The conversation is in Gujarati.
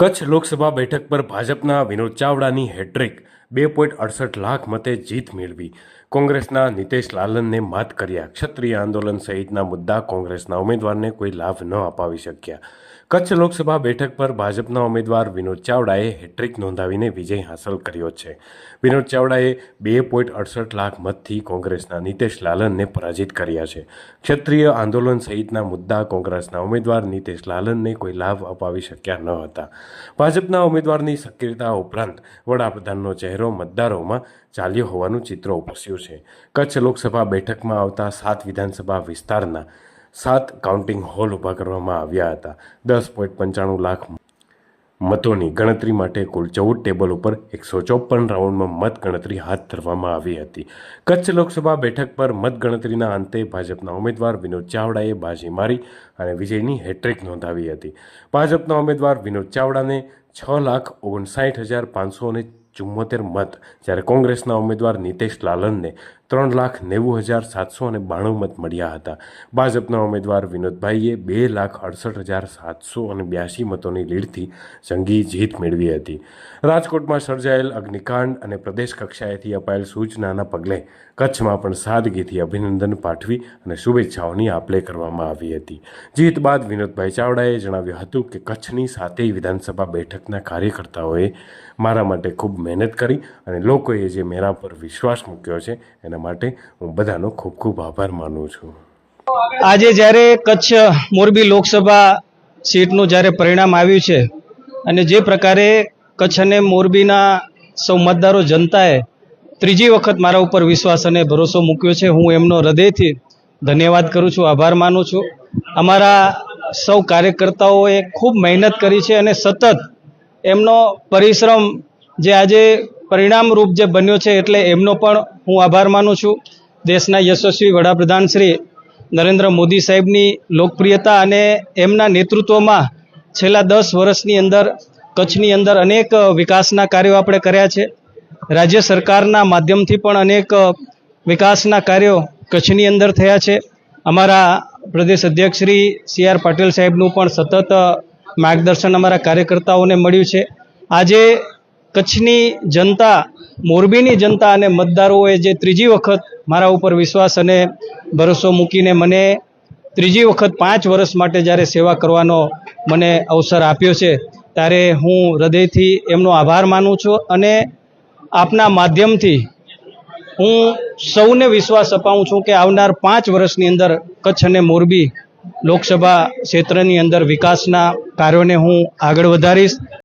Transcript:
કચ્છ લોકસભા બેઠક પર ભાજપના વિનોદ ચાવડાની હેટ્રિક બે પોઈન્ટ અડસઠ લાખ મતે જીત મેળવી. કોંગ્રેસના નિતેશ લાલનને માત કર્યા. ક્ષત્રિય આંદોલન સહિતના મુદ્દા કોંગ્રેસના ઉમેદવારને કોઈ લાભ ન અપાવી શક્યા. કચ્છ લોકસભા બેઠક પર ભાજપના ઉમેદવાર વિનોદ ચાવડાએ હેટ્રિક નોંધાવીને વિજય હાંસલ કર્યો છે. વિનોદ ચાવડાએ બે પોઈન્ટ અડસઠ લાખ મતથી કોંગ્રેસના નિતેશ લાલનને પરાજિત કર્યા છે. ક્ષત્રિય આંદોલન સહિતના મુદ્દા કોંગ્રેસના ઉમેદવાર નિતેશ લાલનને કોઈ લાભ અપાવી શક્યા ન હતા. ભાજપના ઉમેદવારની સક્રિયતા ઉપરાંત વડાપ્રધાનનો ચહેરો મતદારોમાં ચાલ્યો હોવાનું ચિત્ર ઉપસ્યું છે. કચ્છ લોકસભા બેઠકમાં આવતા સાત વિધાનસભા વિસ્તારના સાત કાઉન્ટિંગ હોલ ઊભા કરવામાં આવ્યા હતા. દસ પોઈન્ટ પંચાણું લાખ મતોની ગણતરી માટે કુલ ચૌદ ટેબલ ઉપર એકસો ચોપન રાઉન્ડમાં મત ગણતરી હાથ ધરવામાં આવી હતી. કચ્છ લોકસભા બેઠક પર મતગણતરીના અંતે ભાજપના ઉમેદવાર વિનોદ ચાવડાએ બાજી મારી અને વિજયની હેટ્રિક નોંધાવી હતી. ભાજપના ઉમેદવાર વિનોદ ચાવડાને છ લાખ ઓગણસાઠ હજાર પાંચસો અને ચુમ્મોતેર મત, જ્યારે કોંગ્રેસના ઉમેદવાર નિતેશ લાલનને ત્રણ લાખ નેવું હજાર સાતસો અને બાણું મત મળ્યા હતા. ભાજપના ઉમેદવાર વિનોદભાઈએ બે લાખ અડસઠ હજાર સાતસો અને બ્યાસી મતોની લીડથી જંગી જીત મેળવી હતી. રાજકોટમાં સર્જાયેલ અગ્નિકાંડ અને પ્રદેશ કક્ષાએથી અપાયેલ સૂચનાના પગલે કચ્છમાં પણ સાદગીથી અભિનંદન પાઠવી અને શુભેચ્છાઓની આપલે કરવામાં આવી હતી. જીત બાદ વિનોદભાઈ ચાવડાએ જણાવ્યું હતું કે, કચ્છની સાતેય વિધાનસભા બેઠકના કાર્યકર્તાઓએ મારા માટે ખૂબ મહેનત કરી અને લોકોએ જે મેરા પર વિશ્વાસ મૂક્યો છે એના માટે હું બધાનો ખૂબ ખૂબ આભાર માનું છું. આજે જ્યારે કચ્છ મોરબી લોકસભા સીટનું જ્યારે પરિણામ આવ્યું છે અને જે પ્રકારે કચ્છ અને મોરબીના સૌ મતદારો જનતાએ ત્રીજી વખત મારા ઉપર વિશ્વાસ અને ભરોસો મૂક્યો છે, હું એમનો હૃદયથી ધન્યવાદ કરું છું, આભાર માનું છું. અમારા સૌ કાર્યકર્તાઓએ ખૂબ મહેનત કરી છે અને સતત એમનો પરિશ્રમ જે આજે પરિણામરૂપ જે બન્યો છે, એટલે એમનો પણ હું આભાર માનું છું. દેશના યશસ્વી વડાપ્રધાન શ્રી નરેન્દ્ર મોદી સાહેબની લોકપ્રિયતા અને એમના નેતૃત્વમાં છેલ્લા દસ વર્ષની અંદર, કચ્છની અંદર અનેક વિકાસના કાર્યો આપણે કર્યા છે. રાજ્ય સરકારના માધ્યમથી પણ અનેક વિકાસના કાર્યો કચ્છની અંદર થયા છે. અમારા પ્રદેશ અધ્યક્ષ શ્રી સી આર પાટીલ સાહેબનું પણ સતત માર્ગદર્શન અમારા કાર્યકર્તાઓને મળ્યું છે. આજે કચ્છની જનતા, મોરબીની જનતા અને મતદારોએ જે ત્રીજી વખત મારા ઉપર વિશ્વાસ અને ભરોસો મૂકીને મને ત્રીજી વખત પાંચ વર્ષ માટે જ્યારે સેવા કરવાનો મને અવસર આપ્યો છે, ત્યારે હું હૃદયથી એમનો આભાર માનું છું અને આપના માધ્યમથી હું સૌને વિશ્વાસ અપાવું છું કે આવનાર પાંચ વર્ષની અંદર કચ્છ અને મોરબી લોકસભા ક્ષેત્રની અંદર વિકાસના કાર્યોને હું આગળ વધારીશ.